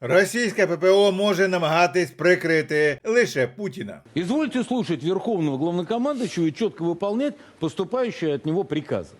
Російське ППО може намагатись прикрити лише Путіна. Извольте слушать Верховного Главнокомандующего и четко выполнять поступающие от него приказы.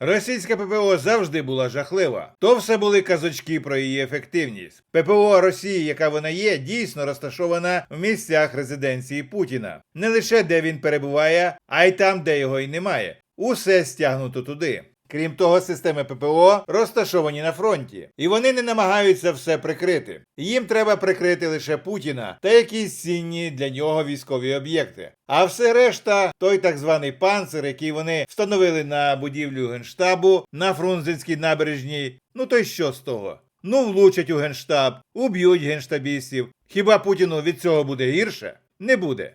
Російська ППО завжди була жахлива. То все були казочки про її ефективність. ППО Росії, яка вона є, дійсно розташована в місцях резиденції Путіна. Не лише де він перебуває, а й там, де його й немає. Усе стягнуто туди. Крім того, системи ППО розташовані на фронті, і вони не намагаються все прикрити. Їм треба прикрити лише Путіна та якісь цінні для нього військові об'єкти. А все решта, той так званий панцир, який вони встановили на будівлю генштабу на Фрунзенській набережній. Ну то й що з того? Ну влучать у генштаб, уб'ють генштабістів. Хіба Путіну від цього буде гірше? Не буде.